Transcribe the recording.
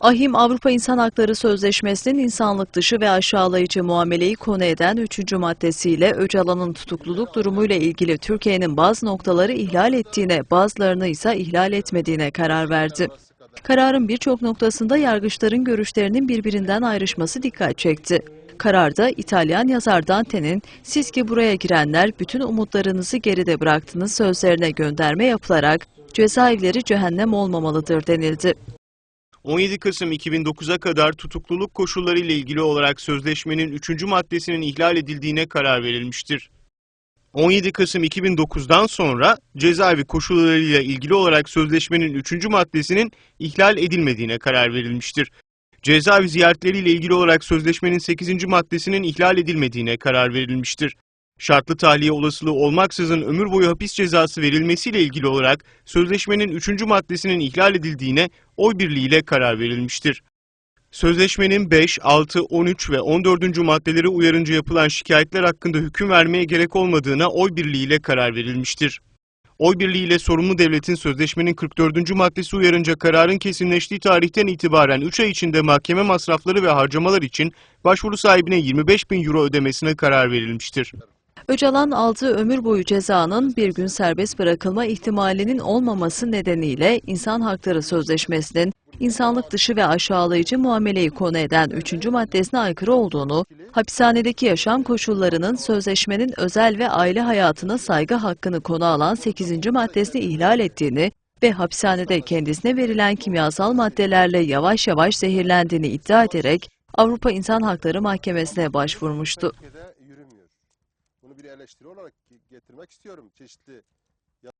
Ahim Avrupa İnsan Hakları Sözleşmesi'nin insanlık dışı ve aşağılayıcı muameleyi konu eden 3. maddesiyle Öcalan'ın tutukluluk durumuyla ilgili Türkiye'nin bazı noktaları ihlal ettiğine, bazılarını ise ihlal etmediğine karar verdi. Kararın birçok noktasında yargıçların görüşlerinin birbirinden ayrışması dikkat çekti. Kararda İtalyan yazar Dante'nin siz ki buraya girenler bütün umutlarınızı geride bıraktınız sözlerine gönderme yapılarak cezaevleri cehennem olmamalıdır denildi. 17 Kasım 2009'a kadar tutukluluk koşulları ile ilgili olarak sözleşmenin 3. maddesinin ihlal edildiğine karar verilmiştir. 17 Kasım 2009'dan sonra cezaevi koşullarıyla ilgili olarak sözleşmenin 3. maddesinin ihlal edilmediğine karar verilmiştir. Cezaevi ziyaretleriyle ilgili olarak sözleşmenin 8. maddesinin ihlal edilmediğine karar verilmiştir. Şartlı tahliye olasılığı olmaksızın ömür boyu hapis cezası verilmesiyle ilgili olarak sözleşmenin 3. maddesinin ihlal edildiğine oy birliğiyle karar verilmiştir. Sözleşmenin 5, 6, 13 ve 14. maddeleri uyarınca yapılan şikayetler hakkında hüküm vermeye gerek olmadığına oy birliğiyle karar verilmiştir. Oy birliğiyle sorumlu devletin sözleşmenin 44. maddesi uyarınca kararın kesinleştiği tarihten itibaren 3 ay içinde mahkeme masrafları ve harcamalar için başvuru sahibine 25 bin euro ödemesine karar verilmiştir. Öcalan aldığı ömür boyu cezanın bir gün serbest bırakılma ihtimalinin olmaması nedeniyle İnsan Hakları Sözleşmesi'nin insanlık dışı ve aşağılayıcı muameleyi konu eden 3. maddesine aykırı olduğunu, hapishanedeki yaşam koşullarının sözleşmenin özel ve aile hayatına saygı hakkını konu alan 8. maddesini ihlal ettiğini ve hapishanede kendisine verilen kimyasal maddelerle yavaş yavaş zehirlendiğini iddia ederek Avrupa İnsan Hakları Mahkemesi'ne başvurmuştu. Bunu bir eleştiri olarak getirmek istiyorum. Çeşitli